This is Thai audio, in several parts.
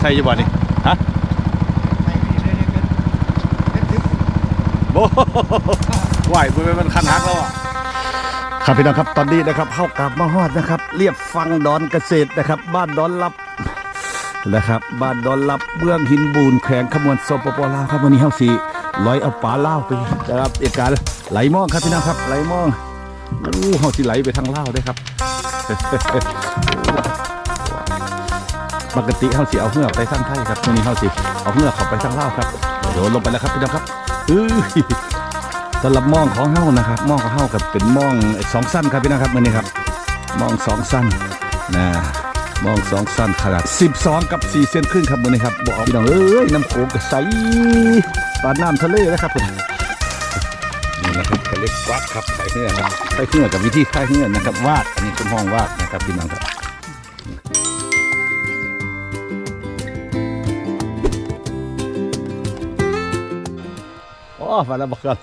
ใช่ยี่บ่นี่ฮะไปนี่เลยเนี่ยเป็นเป็นทึบโอ้ไหวกูเป็นคันฮักแล้วอะครับพี่น้องครับตอนนี้นะครับเข้ากับมาฮอดนะครับเรียบฟังดอนเกษตรนะครับ บ้านดอนลับนะครับบ้านดอนลับเมืองหินบูนแขวงขมวนสปปลาครับวันนี้เฮาสีลอยเอาปลาเล่าไปนะครับเอกการไหลมองครับพี่น้องครับ ไหลมองอู้เฮาสิไหลไปทางเล่าได้ครับ ปกติเฮาสิเอาเหือกไปทางไทยครับวันนี้เฮาสิเอาเหือกเข้าไปทางลาวครับโยนลงไปแล้วครับพี่น้องครับอื้อสำหรับมองของเฮานะครับมองของเฮากับเป็นมองสองสั้นครับพี่น้องครับมื้อนี้ครับมองสองสั้นนะมองสองสั้นขนาด 12 กับ 4 เซนครึ่งครับมื้อนี้ครับบอกพี่น้องเอ้ยน้ำโขงก็ใสปานน้ำทะเลนะครับผมนี่นะครับเขาเรียกวัดครับไข่เหือกครับไข่เหือกกับวิธีไข่เหือกนะครับวาดอันนี้เป็นห้องวาดนะครับพี่น้องครับ มาแล้วบอกกัน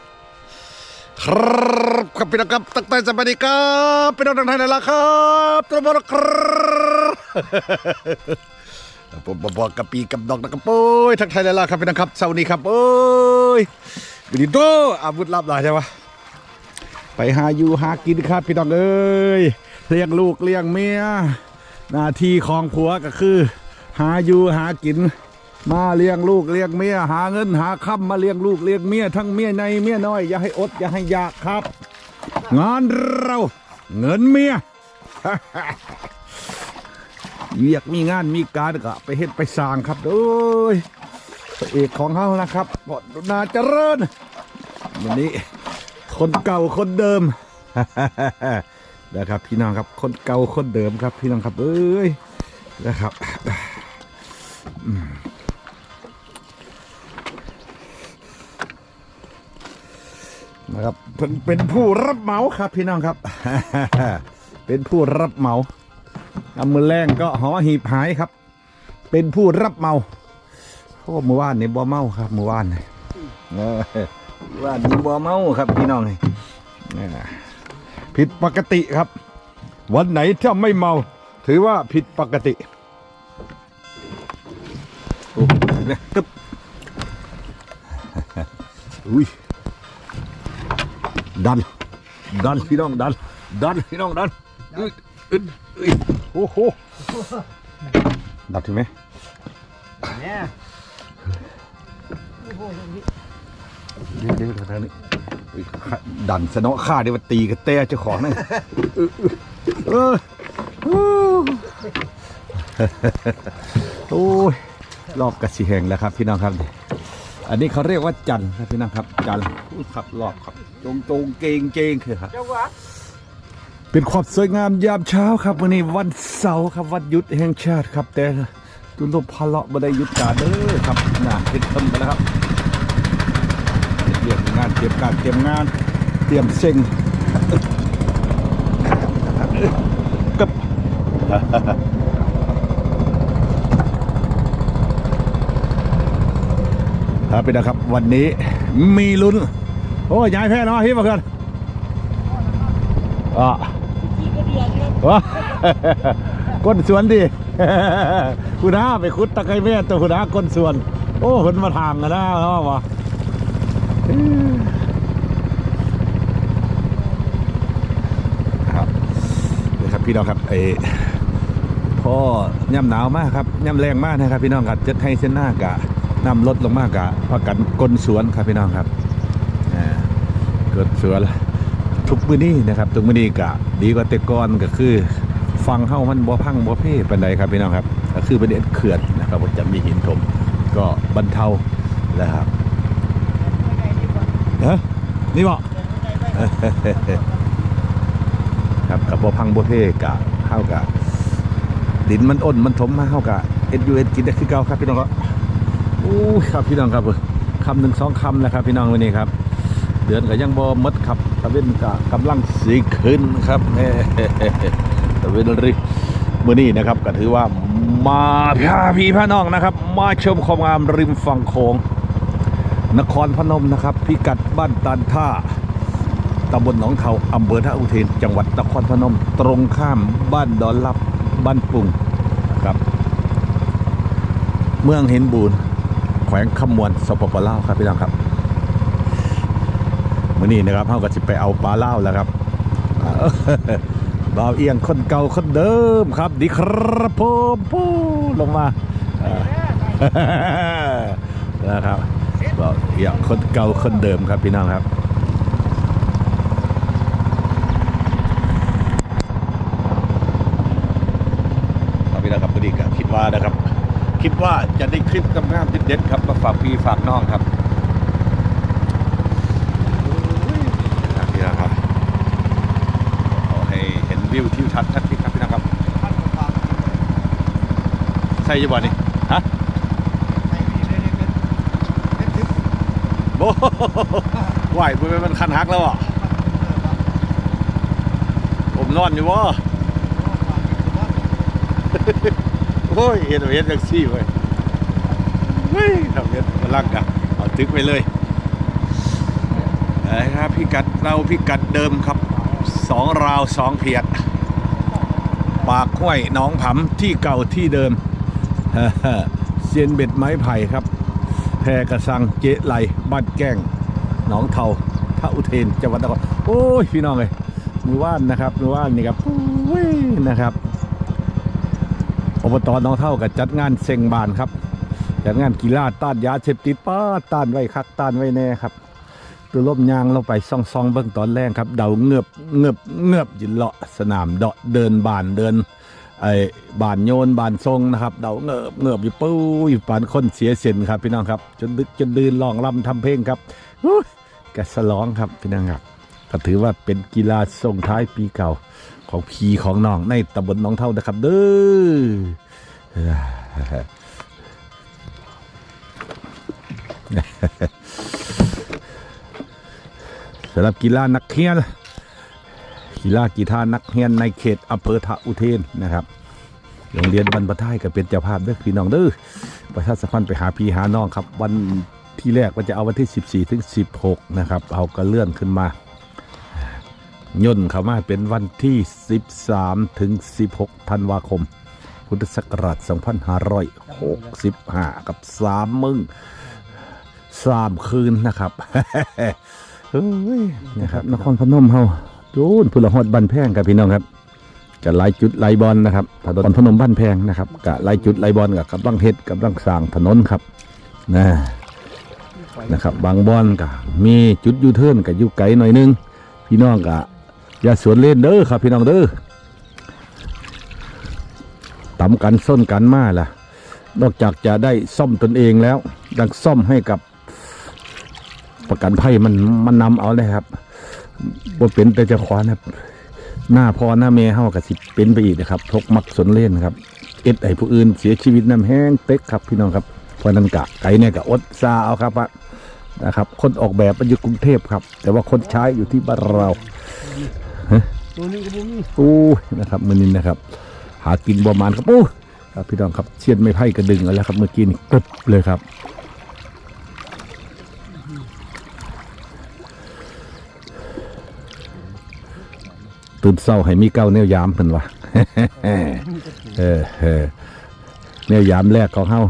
ครับครับพี่น้องครับตั้งแต่สวัสดีครับพี่น้องทางไทยนั่นแหละครับตัวบอลครับผมบอกกับปีกับดอกนะครับโอ้ยทางไทยนั่นแหละครับพี่น้องครับเสาร์นี้ครับโอ้ยวิดีโดอาวุธลับหลายใช่ปะไปหาอยู่หากินครับพี่น้องเอ้ยเลี้ยงลูกเลี้ยงเมียหน้าที่ของผัวก็คือ หาอยู่หากิน มาเลี้ยงลูกเลี้ยงเมียหาเงินหาค่ำมาเลี้ยงลูกเลี้ยงเมียทั้งเมียในเมียน้อยอย่าให้อดอย่าให้ยากครับ งานเรา เงินเมียเวียกมีงานมีการก็ไปเฮ็ดไปสร้างครับโอ้ยพระเอกของเขานะครับบอดนาเจริญวันนี้ คนเก่าคนเดิมนะครับพี่น้องครับคนเก่าคนเดิมครับพี่น้องครับเอ้ยนะครับ นะครับเป็นเป็นผู้รับเหมาครับพี่น้องครับ เป็นผู้รับเหมาเอามือแรงก็หอหีบหายครับ เป็นผู้รับเหมาโอ้เมื่อวานนี่บ่เมาครับเมื่อวานนี่เออเมื่อวานนี่บ่เมาครับพี่น้องนี่อ่าผิดปกติครับ วันไหนถ้าไม่เมา ถือว่าผิดปกติโอ้เนี่ยกึบอุ้ย ดัน ดันพี่น้องดัน ดันพี่น้องดันอึดอึดอึดโอ้โหดันถึงไหมเนี่ยเดี๋ยวเดี๋ยวทางนี้อุ๊ยข้าดันสนอข้าเดี๋ยวมาตีกับเต้เจ้าของนั่นเออเออเออโอ้ยรอบกระสีแหงแล้วครับพี่น้องครับ อันนี้เขาเรียกว่าจันทร์ครับพี่น้องครับ จันทร์อุ๊ยครับรอบครับ จงจงเกงเกงคือครับเจ้าวัดเป็นความสวยงามยามเช้าครับวันนี้วันเสาร์ครับวันหยุดแห่งชาติครับ แต่ตุนทพาเลาะบ่ได้หยุดการเด้อครับน่าเฮ็ดทำไปแล้วครับเตรียมงานเตรียมการเตรียมงาน เตรียมเซ็งกับ ครับพี่นะครับ วันนี้มีลุ้น โอ้ยย้ายแพ้เนาะพี่มาเพื่อนอะกี่ก็เดือดครับว้าก้นสวนดิคุณอาไปคุดตะไคร้แม่ตัวคุณอาก้นสวน โอ้คนมาทางกันนะเนาะวะครับนี่ครับพี่น้องครับไอ้พ่อย่ำหนาวมากครับย่ำแรงมากนะครับ พี่น้องครับจะให้เส้นหน้ากะ น้ำรถลงมากกะพากันก้นสวนครับพี่น้องครับอ่าก้นสวนทุกมื้อนี้นะครับทุกมื้อนี้ก็ดีกว่าแต่ก่อนก็คือ ฟังเฮามันบ่พังบ่เพ่ปานใดครับพี่น้องครับ ก็คือประเด็นเขื่อนนะครับจะมีหินถมก็บรรเทานะครับเอ้นี่บ่ครับกับบ่พังบ่เพ่กะเฮากะดินมันอ้นมันถมมาเฮากะเอ็ดยูเอ็ดกินได้คือเก่าครับพี่น้องครับ อู้ครับพี่น้องครับคำหนึ่งสองคำนะครับพี่น้องวันนี้ครับ เดือนก็ยังบ่หมดครับตะเวนก็กำลังสีขึ้นครับแม่ตะเวนริมื้อนี้นะครับก็ถือว่ามาพาพี่พาน้องนะครับ มาชมความงามริมฝั่งโขงนครพนมนะครับ พิกัดบ้านตันท่าตำบลหนองเทาอำเภอท่าอุเทน จังหวัดนครพนม ตรงข้ามบ้านดอนลับบ้านปุงนะครับ เมืองเห็นบูน แขวงขมวนสปปลาวครับพี่น้องครับมื่อนี้นะครับเฮาก็สิไปเอาปลาเล่าวแล้วครับบ่าวเอียงคนเก่าคนเดิมครับ ดีครับผมปูลงมานะครับบ่าวเอียงคนเก่าคนเดิมครับพี่น้องครับพี่นะครับพอดีก็คิดว่านะครับ คิดว่าจะได้คลิปกำงามเด็ดๆครับมาฝากพี่ฝากน้องครับครับพี่นะครับขอให้เห็นวิวทิวทัศน์ทัศน์พี่ครับพี่นะครับพันกว่าบาทใช่ยี่บ่นี่ฮะไอ้นี่เลยเป็นเป็นทิพย์โบ้ไหวมันมันคันฮักแล้วอะผมนอนอยู่วะโอ้ยเห็นเห็นแท็กซี่เว้ยเฮ้ยทำเห็นพลังกันเอาตึกไปเลยนะครับพิกัดเราพิกัดเดิมครับสองราวสองเพียด ปากห้วยหนองผำที่เก่าที่เดิมเซียนเบ็ดไม้ไผ่ครับแพรกระสังเจ๊ไหลบ้านแก้งหนองเทาท่าอุเทนจังหวัดนครโอ้ยพี่น้องเลยมือว่านนะครับมือว่านนี่ครับโอ้ยนะครับ อบตน้องเท่ากับจัดงานเซ็งบานครับ จัดงานกีฬาต้านยาเสพติดป้าต้านไว้คักต้านไว้แน่ครับตัวลบยางเราไปซองซองเบื้องตอนแรกครับ เดาเงือบเงือบเงือบยินเลาะสนามเดาะเดินบานเดินไอ้บานโยนบานทรงนะครับ เดาเงือบเงือบอยู่ปุ้ยปานคนเสียเส้นครับ พี่น้องครับ จนดึกจนดื่นร้องรำทำเพลงครับอุ๊ยกะสลองครับพี่น้องครับก็ถือว่าเป็นกีฬาส่งท้ายปีเก่า ของพีของน้องในตำบลน้องเท่านะครับ เด้อสำหรับกีฬานักเรียนกีฬากีฬานักเรียนในเขตอำเภอทะอุเทนนะครับโรงเรียนบรรพทายก็เป็นเจ้าภาพเด้อพี่น้องเด้อประชาสัมพันธ์ไปหาพี่หาน้องครับ วันที่แรกก็จะเอาวันที่ 14 ถึง 16 นะครับ เอากระเลื่อนขึ้นมา ย่นเข้ามาเป็นวันที่ 13 ถึง 16 ธันวาคม พุทธศักราช 2565 กับ 3 มึงสามคืนนะครับเฮ้ยนะครับ นครพนมเฮาจูนพุลหอดบันแพงกับพี่น้องครับกับหลายจุดหลายบอลนะครับถนนพนมบ้านแพงนะครับกับหลายจุดหลายบอลกับกำลังเฮ็ดกำลังสร้างถนนครับนะนะครับ บางบอลกับมีจุดยูเทิร์นกับยูไกลหน่อยนึง พี่น้องกับ อย่าสวนเล่นเด้อครับพี่น้องเด้อตำกันส้นกันมาล่ะ นอกจากจะได้ซ่อมตนเองแล้วยังซ่อมให้กับประกันภัยมันมันนำเอาเลยครับว่าเป็นแต่จะขวานะครับ หน้าพอหน้าแม่เฮากับสิเป็นไปอีกนะครับทกมักสนเล่นครับ เอ็ดไอผู้อื่นเสียชีวิตน้ำแห้งเต็กครับ พี่น้องครับเพราะนั้นกะไก่เนี่ยกะอดซาเอาครับอะนะครับ คนออกแบบมันอยู่กรุงเทพครับ แต่ว่าคนใช้อยู่ที่บ้านเรา ตัวนี้ก็บ่มีโอ้ยนะครับมือนี้นะครับ หากินประมาณครับโอ้ยครับพี่น้องครับเชียนไม่ไพ่กระดึงเอาแล้วครับเมื่อกี้นี่กรึบเลยครับตื่นเศร้าให้มีเก้าแนวยามเพิ่นวะเออเออแนวยามแรกของเฮา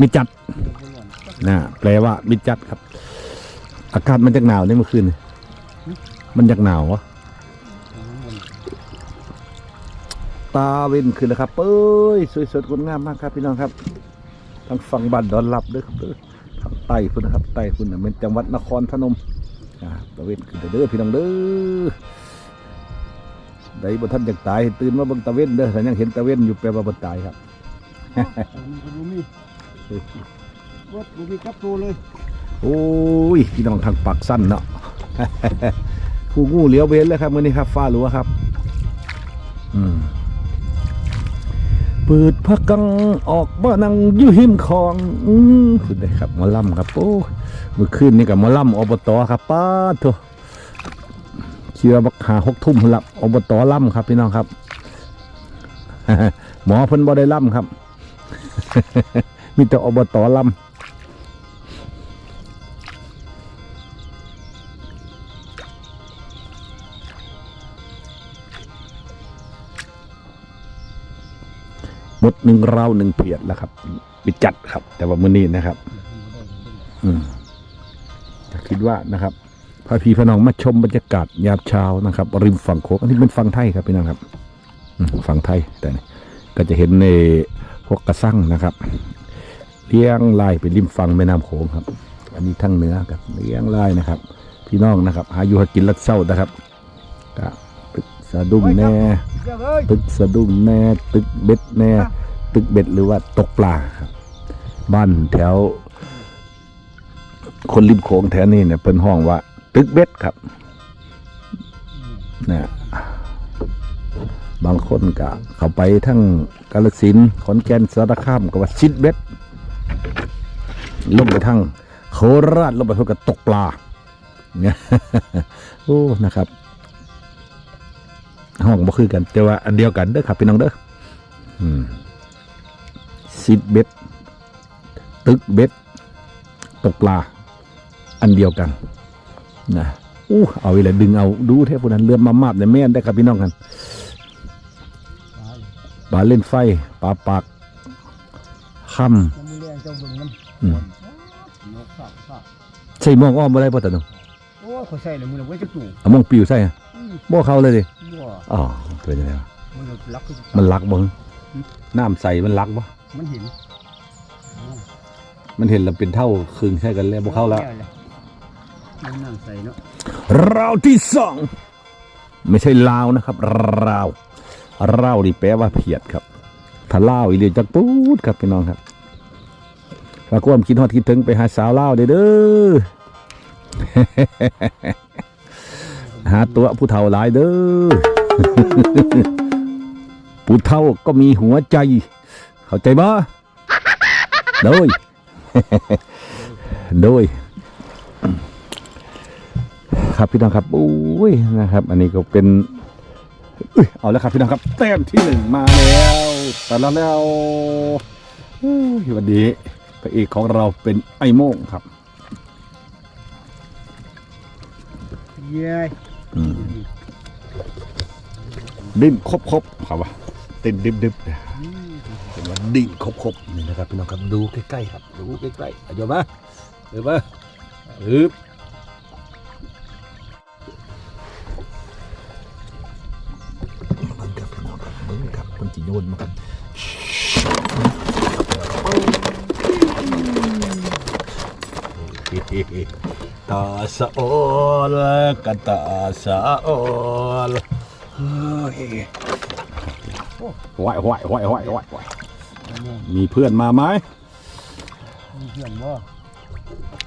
มีจัดนะแปลว่ามีจัดครับ อากาศมันจะหนาวในเมื่อคืนนี่มันจะหนาววะ ตาเว้นขึ้นแล้วครับเอ้ยสวยสดงดงามมากครับพี่น้องครับทางฝั่งบ้านดอนรับเด้อครับเด้อทางใต้พุ่นนะครับใต้พุ่นน่ะเป็นจังหวัดนครพนมอ่าตาเว้นขึ้นเด้อพี่น้องเด้อได้บ่ท่านอยากตายตื่นมาเบิ่งตาเว้นเด้อถ้ายังเห็นตาเว้นอยู่แปลว่าบ่ตายครับตัวนี้ก็บ่มีวัดบ่มีกับตัวเลยโอ้ยพี่น้องทางปากสั้นเนาะผู้งูเหลียวเว้นแล้วครับมื้อนี้ครับฟ้าหลัวครับ อืมเปิดพักกังออกบ้านังยู่หิมคลองอืมคุณได้ครับมอลำครับโอ้เมื่อคืนนี่กับมอลำอบตครับป้าทุเชื่อบักหาหกทุ่มพุ่นละอบตล่ำครับ พี่น้องครับ หมอเพิ่นบ่ได้ล่ำครับ มีแต่อบตล่ำ หมดหนึ่งเราหนึ่งเพียดแล้วครับปิดจัดครับ แต่ว่ามื้อนี้นะครับ อืมก็คิดว่านะครับพาพี่พน้องมาชมบรรยากาศยามเช้านะครับ ริมฝั่งโขงอันนี้เป็นฝั่งไทยครับพี่น้องครับฝั่งไทยแต่ก็จะเห็นในพวกกระสั่งนะครับเลี้ยงลายไปริมฝั่งแม่น้ำโขงครับ อันนี้ทั้งเหนือกับเลี้ยงลายนะครับ พี่น้องนะครับ หาอยู่หากินรัดเศร้านะครับก็ สะดุ้งแน่ ตึกสะดุ้งแน่ ตึกเบ็ดแน่ ตึกเบ็ดหรือว่าตกปลาครับ บ้านแถว คนริมโขงแถวนี้เนี่ยเป็นห้องว่า ตึกเบ็ดครับนะบางคนก็เข้าไปทั้งกาลสินขอนแก่นสารคามก็ว่าชิดเบ็ดลงไปทั้งโคราชลงไปเพื่อกับตกปลาเนี่ยโอ้นะครับ ห้องบ่คือกัน แต่ว่าอันเดียวกันเด้อครับพี่น้องเด้ออืมซิดเบ็ด ตึกเบ็ด ตกปลา อันเดียวกันนะอู้เอาอีกแล้วดึงเอาดูเทพวกนั้นเรือมามาบเนี่ยแม่นได้ครับพี่น้องกันปลาเล่นไฟปลาปากค่มันมีแรงเจ้าเบิ่งน้ำำอืมนกสากสากใส่หมองอ้อมบ่ได้ป่ะตาหนุ่มโอ้ยเขาใส่เลยมึงเอาไว้จะตู่เอาหมองปิวใส่อะอืมบ่เข้าเลยดิบ่ อ๋อเป็นยังไงวะมันรักคือมันลักบ่น้ำใสมันลักบ่มันเห็น มันเห็นแล้วเป็นเท่าครึ่งใช่กันแล้วบ่เข้าแล้วมันนั่งใส่เนาะราวที่สองไม่ใช่ลาวนะครับราวราวนี่แปลว่าเพียดครับ ถ้าลาวอีเลียจักปูดครับพี่น้องครับถ้าความคิดฮอดคิดถึงไปหาสาวลาวเด้อเด้อหาตัวผู้เฒ่าหลายเด้อ ผู้เฒ่าก็มีหัวใจ เข้าใจบ่โดย โดย ครับพี่น้องครับอุ้ยนะครับ อันนี้ก็เป็นอุ้ยเอาแล้วครับพี่น้องครับแต้มที่หนึ่งมาแล้วแต่แล้วแล้วอุ้ยวันนี้พระเอกของเราเป็นไอโม่งครับเย้ยอืม ดิ้นครบครบๆครับว่าเต้นดิบดิบๆเป็นว่าดิ้นครบครบๆนี่นะครับพี่น้องครับดูใกล้ๆครับดูใกล้ๆเอาโยมมาเดี๋ยวมาอึบมันกับพี่น้องครับมึงครับคนจีโยนมาครับตาสะโอลกันตาสะโอล เฮ้ยไหวไหวไหวไหวไหวไหวมีเพื่อนมาไหมมีเพื่อนบ่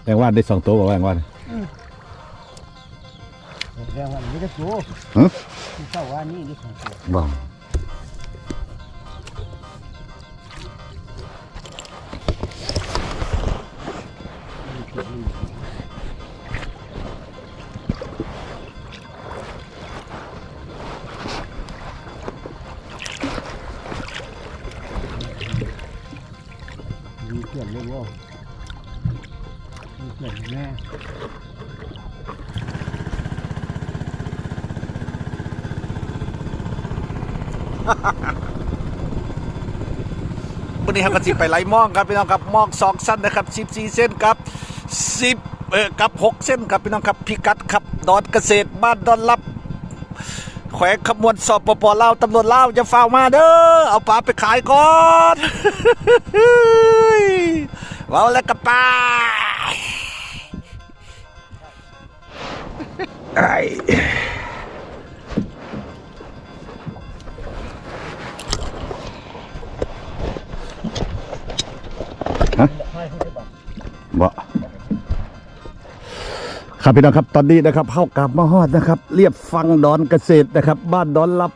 แรงว่าได้สองตัวบอกว่าแรงว่าแรงว่าไม่ได้ตัวฮะที่เจ้าว่านี่นี่ของตัวบ้ วันนี้ครับก็สิไปไล่มองครับพี่น้องครับมองสองสั้นนะครับสิบสี่เส้นครับสิบเออกับหกเส้นครับพี่น้องครับพิกัดครับดอนเกษตรบ้านดอนลับแขวงขมวนสอบปปลาวตำรวจลาวจะเฝ้ามาเด้อเอาปลาไปขายก่อนว้าวแล้วกับปลาไอ้ บ่ครับพี่น้องครับตอนนี้นะครับเข้ากลับมาฮอดนะครับ เรียบฟังดอนเกษตรนะครับ บ้านดอนลับ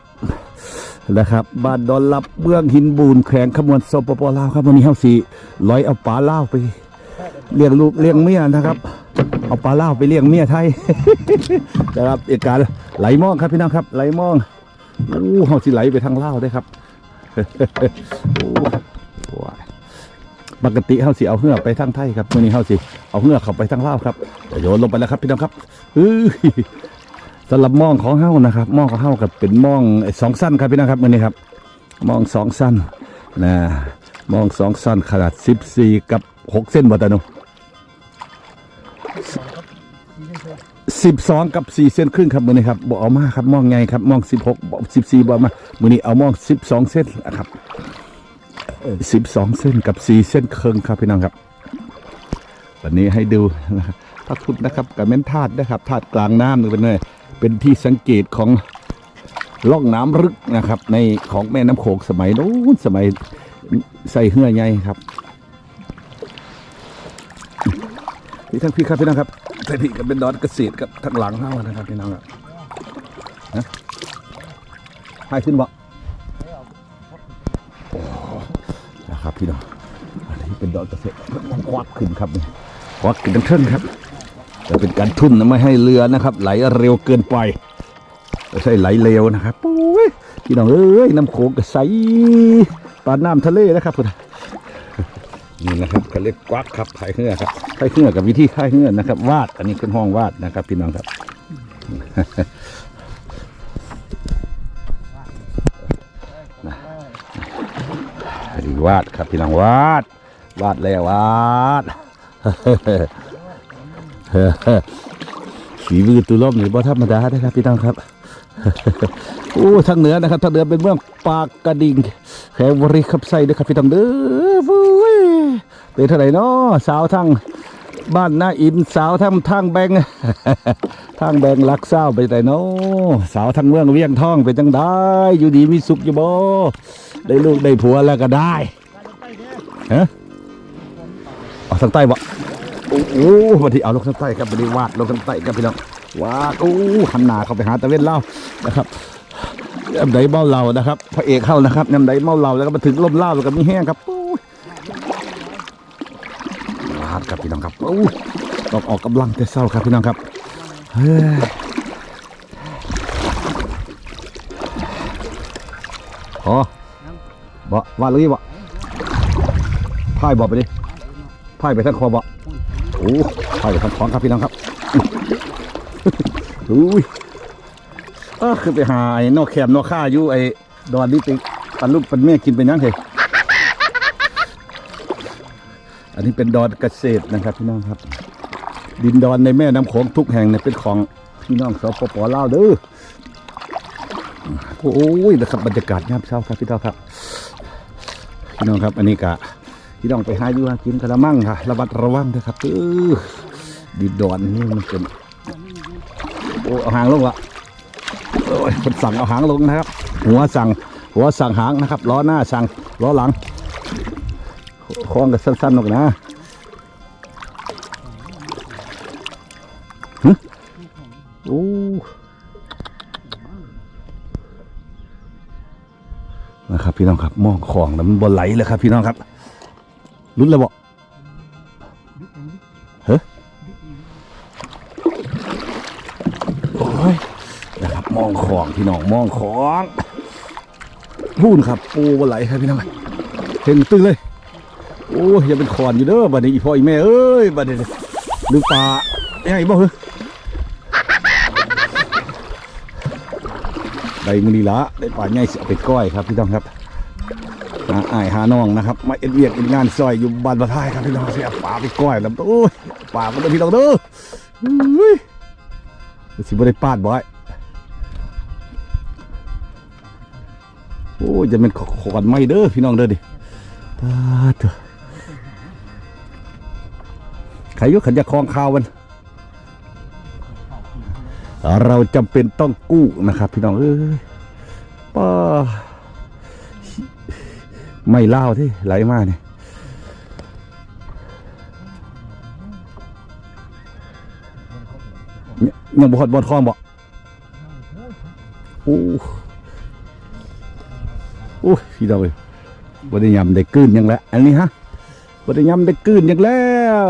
นะครับบ้านดอนลับเมืองหินบูนแขวงขมวนสปปลาวครับวันนี้เฮาสีร้อยเอาปลาเล่าไปเลี้ยงลูกเลี้ยงเมียนะครับ เอาปลาเล่าไปเลี้ยงเมียไทยนะครับเอกการไหลมองครับพี่น้องครับ ไหลมองอู้เฮาสิไหลไปทางเล่าได้ครับโอ้ย ปกติเฮาสิเอาเหือกไปทางไทยครับมื้อนี้เฮาสิเอาเหือกเข้าไปทางลาวครับเดี๋ยวโยนลงไปแล้วครับพี่น้องครับเอ้ยสำหรับมองของเฮานะครับมองของเฮากับเป็นมองไอ้สองสั้นครับพี่น้องครับมื้อนี้ครับมองสองสั้นนะมองสองซ่อนขนาดสิบสี่กับหกเส้นบ่ตานุสิบสองกับสี่เส้นครึ่งครับมือนี้ครับบอกเอามาครับมองไงครับมองสิบหกบอกสิบสี่บอกมามือนี้เอามองสิบสองเส้นนะครับ สิบสองเส้นกับสี่เส้นเครึ่งครับพี่น้องครับ วันนี้ให้ดูนะพระพุทธนะครับกับแม่นธาตุนะครับธาตุกลางน้ำนี่เป็นไงเป็นที่สังเกตของล่องน้ำลึกนะครับ ในของแม่น้ำโขงสมัยโน้นสมัยใส่เหื่อใหญ่ครับพี่ทั้งพี่ครับพี่น้องครับใส่พี่ก็เป็นดอนเกษตรกับทางหลังเฮานะครับพี่น้องครับนะให้ขึ้นบ่ ครับพี่น้องอันนี้เป็นดอนเกษตรมันควักขึ้นครับนี่ควักขึ้นทั้งเทินครับจะเป็นการทุ่นนะไม่ให้เรือนะครับ ไหลเร็วเกินไปไม่ใช่ไหลเร็วนะครับโอ้ยพี่น้องเอ้ยน้ำโขงก็ใสปลานน้ำทะเลนะครับพุ่นนี่นะครับเขาเรียกกวักครับพายเหือครับพายเหือกับวิธีพายเหือนะครับ วาดอันนี้เป็นห้องวาดนะครับ พี่น้องครับ วาดครับพี่น้องวาด วาดแล้ววาดฝีมือตุล่มหรือบ่ธรรมดาได้ครับพี่น้องครับโอ้ทางเหนือนะครับทางเหนือเป็นเมืองปากกระดิ่งแขวริขับไส้ด้วยครับพี่น้องเด้อฟู้ยเป็นเท่าไหร่เนาะสาวทั้ง บ้านนาอินสาวทางทางแบงทางแบงลักเศร้าไปแต่เนาะสาวทางเมืองเวียงทองเป็นจังได้ อยู่ดีมีสุขอยู่บ่ได้ลูกได้ผัวแล้วก็ได้ฮะเอาทางใต้บ่โอ้โหวันที่เอาลงทางใต้ครับวันนี้วาดลงทางใต้ครับพี่น้องวาดโอ้หันหน้าเข้าไปหาตะเวนเล่านะครับยำไดเมาเหล่านะครับพระเอกเข้านะครับยำไดเมาเหล่าแล้วก็มาถึงลมเล่าแล้วก็มีแห้งครับาดครับพี่น้องครับโอ้ต้องออกกำลังแต่เศร้าครับพี่น้องครับเฮ้ยอ๋อบ่วาดเลยบ่พายบ่ไปดิพายไปทางคอบ่โอ้พายไปทำของครับพี่น้องครับอุ้ยเออคือไปหาไอ้นอกแคมนอกข้าอยู่ไอ้ดอนนี่ไปปันลูกปันแม่กินเป็นยังไง อันนี้เป็นดอนเกษตรนะครับพี่น้องครับ ดินดอนในแม่น้ำโขงทุกแห่งเนี่ยเป็นของพี่น้องสปปลาวเด้อโอ้ยนะครับบรรยากาศยามเช้าครับพี่น้องครับ พี่น้องครับ อันนี้กะพี่น้องไปหาอยู่หากินกระมังค่ะระมัดระวังนะครับเออดินดอนนี่มันเป็นโอ้เอาหางลงละโอ้ยคนสั่งเอาหางลงนะครับ หัวสั่งหัวสั่งหางนะครับล้อหน้าสั่งล้อหลัง คล้องกันสั้นๆหนอยนะฮะโอ้นะครับพี่น้องครับมองของแล้วมันบนไหลเลยครับพี่น้องครับลุ้นเลยบอกเฮ้ยโอ้ยนะครับมองของพี่น้องมองของพูนครับปูบนไหลครับพี่น้องเห็นตึ้งเลย อ้ยย่าเป็นขอนอยู่เด้อบัดนี้อีพ่ออีแม่เอ้ยบัดนี้ลืมปลาใหญ่บ่เหรอได้มือนีละได้ปลาใหญ่สิเอาไปก้อยครับพี่น้องครับหาอายหาน้องนะครับ มาเอ็ดเวียกเอ็ดงานซอยอยู่บ้านประทายครับพี่น้องเสียป่าไปก้อยแล้วโอ้ยป่ามันได้พี่น้องเด้อสิบ่ได้ปาดบ่อยโอ้ยจะเป็นขอนไม้เด้อพี่น้องเด้อดิปาเถอะ ใครอยุขันจะคลองข่าวมัน เราจำเป็นต้องกู้นะครับ พี่น้องเอ้ยป้าไม่เล่าที่ไหลมาเนี่ยเนี่ยยังบ่ฮอดบอลคลองบ่โอ้โอ้พี่ดาวเอ้ยบ่ได้ยำได้กืนยังแล้วอันนี้ฮะบ่ได้ยำได้กืนยังแล้ว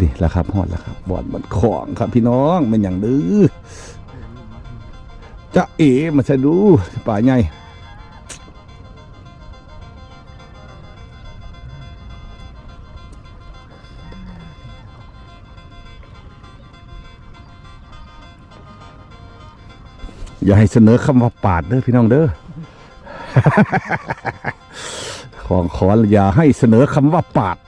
นี่แหละครับฮอดแล้วครับบอลมันของครับพี่น้องมันอย่างดื้อจะเอ๋มาใส่ดูป่าใหญ่อย่าให้เสนอคำว่าปาดเด้อพี่น้องเด้อ ของขออย่าให้เสนอคำว่าปาด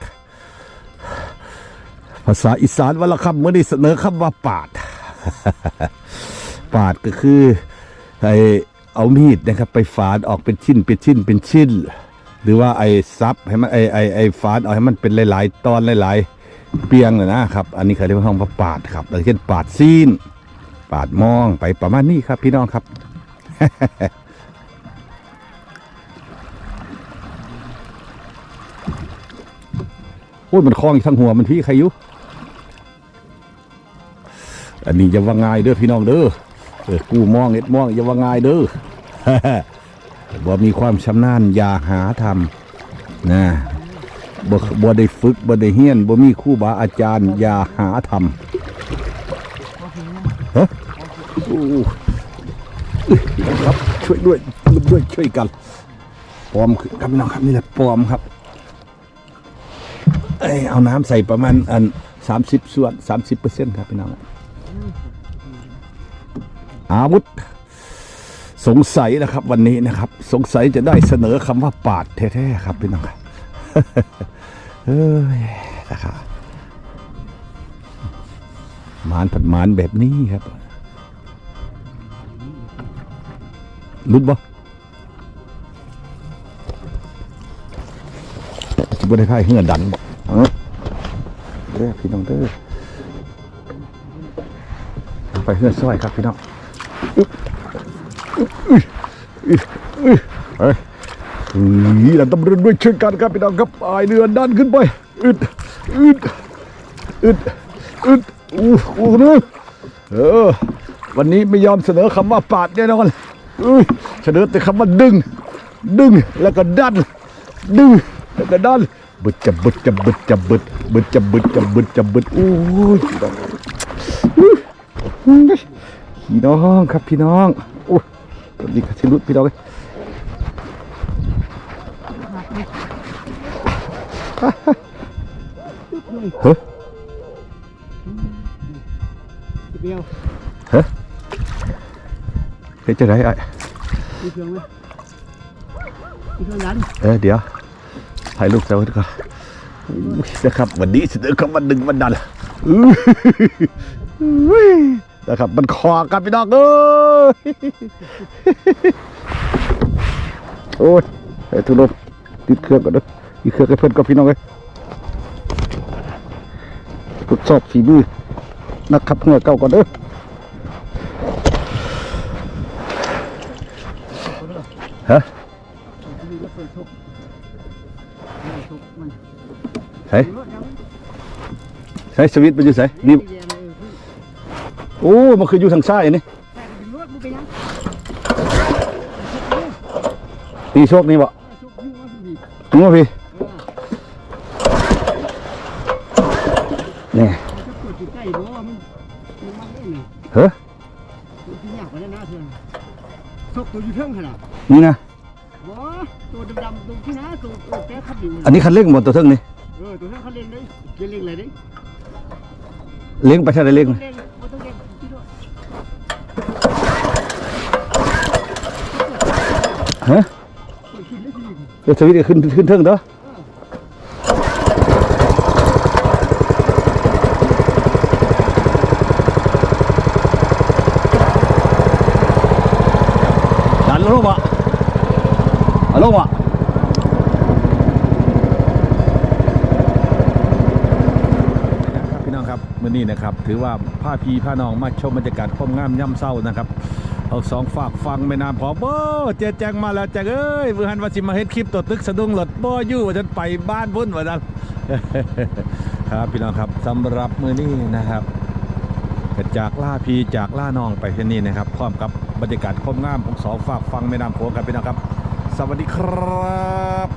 าษาอีสานวันละคำเมื่อนี้เสนอคำว่าปาด ปาดก็คือไอเอามีดนะครับไปฝานออกเป็นชิ้นเป็นชิ้นเป็นชิ้น หรือว่าไอ้ซับให้มันไอ้ไอ้ไอ้ฝานเอาให้มันเป็นหลาย ๆ ตอนหลาย ๆ เปียงเลยนะครับ อันนี้เขาเรียกว่าห้องปาดครับอย่างเช่นปาดซีน ปาดมองไปประมาณนี้ครับ พี่น้องครับโอ้ยมันคล้องอีกทั้งหัวมันพี่ใครอยุ อันนี้อย่าว่าง่ายเด้อพี่น้องเด้อเออกู้มองเอ็ดมองอย่าว่าง่ายเด้อบ่มีความชำนาญอย่าหาทำนะบ่บ่ได้ฝึกบ่ได้เฮียนบ่มีครูบาอาจารย์อย่าหาทำฮะโอ้เอ้ยครับช่วยด้วยด้วยช่วยกันปอมครับพี่น้องครับนี่แหละปอมครับเอ้ยเอาน้ำใส่ประมาณอันสามสิบส่วนสามสิบเปอร์เซ็นต์ครับพี่น้อง อาวุธ สงสัยนะครับ วันนี้นะครับ สงสัยจะได้เสนอคำว่าปาดแท้ๆครับพี่น้องครับเฮ้ยนะครับหมานผัดหมานแบบนี้ครับรุดบ่จะบ่ได้พ่ายเหือดันเออเด้อพี่น้องเด้อไปเหือซ้อยครับพี่น้อง เฮ้ยนี่เราต้องเดินด้วยเช่วยกันครับพี่น้องครับปลายเรือดันขึ้นไปอึดอึดอึดอึดอู้หูนึเออ วันนี้ไม่ยอมเสนอคำว่าปาดแน่นอนอุ้เสนอแต่คำว่าดึง ดึงแล้วก็ดัน ดึงแล้วก็ดันบึดจะบึดจะบึดจะบึดบึดจะบึดจะบึดจะบึดอู้ยพี่น้องอุ้ย พี่น้องครับพี่น้องโอ้ยตอนนี้ก็ชิลุดพี่น้องเอ้ยเฮ้ยเดียวเฮ้ยเฮ้ยจะไหนไอ้มีเครื่องไหมมีเครื่องยันเออเดี๋ยวถ่ายรูปเซลฟี่ก่อนอุ๊ยนะครับวันนี้เสนอคำวันหนึ่งวันดันอื้ออุ้ย นะครับมันคอกันพี่น้องเอ้ยโอ้ยไอ้ทุนมติดเครื่องก่อนเด้อติดเครื่องให้เพื่อนกับพี่น้องเลยทดสอบฝีมือนักขับหัวเก่าก่อนเด้อฮะใช่ใช้สวิตไปอยู่ใส่นี่ โอ้มันคืออยู่ทางซ้ายนี่แต่เป็นรถมันเป็นยังตีโชคนี่บ่ชุบยุ่งว่าพี่ถึงว่าพี่เออนี่จะเปิดใกล้บ่มันมันมันได้นี่เฮ้ยที่ยากกว่านั้นนะเพื่อนทุกตัวอยู่เทิงขนาดนี่นะบ่ตัวดำๆตรงที่นะตัวตัวแก้ขับอยู่อันนี้คันเร่งหมดตัวเทิงนี่เออตัวนั้นเขาเล่นได้เกเล่นอะไรได้เร่งไปทางใดเร่งเล่นบ่ต้อง ฮะคนคิดได้ที่เดี๋ยวสวิตช์ขึ้นขึ้นเทิงเด้อดันลงบ่เอาลงบ่ครับพี่น้องครับมื่อนี้นะครับ ถือว่าผ้าพีผ้านองมาชมบรรยากาศความงามย่ำเศร้านะครับ เอาสองฝากฟังแม่น้ำพอบ่เจ๊แจงมาแล้วแจงเอ้ยมือนว่าสิมาเฮ็ดคลิปตัวตึกสะดุ้งหลดบ่อยู่ว่าฉันไปบ้านพุ่นว่าซั่นครับพี่น้องครับสำหรับมือนี้นะครับจากล่าพีจากล่าน้องไปแค่นี้นะครับ พร้อมกับบรรยากาศความงามของสองฝากฟังแม่น้ำโขงครับพี่น้องครับ สวัสดีครับ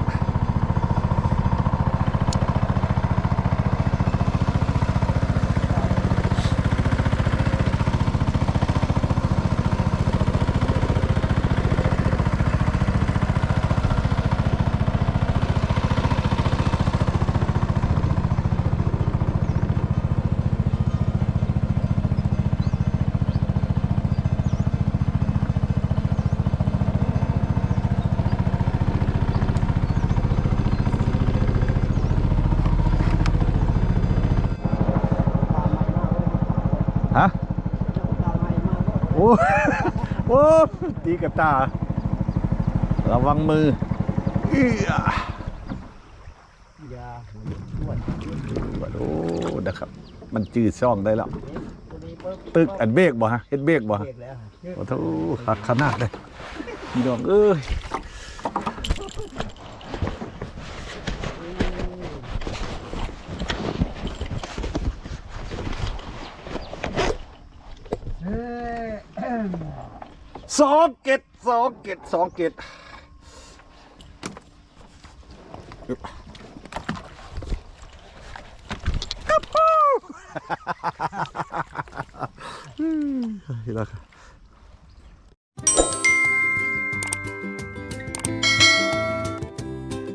เก็บตา ระวังมือเอื้อยาหัวชวดโอ้นะครับ มันจืดช่องได้แล้ว ตึกอันเบกบ่ฮะเฮ็ดเบกบ่ฮะโอ้โหขัดขนาดเลยพี่น้องเอ้ย เฮ้ย สองเกตสองเกตสองเกตกระเป๋าเฮ้ยแล้วครับ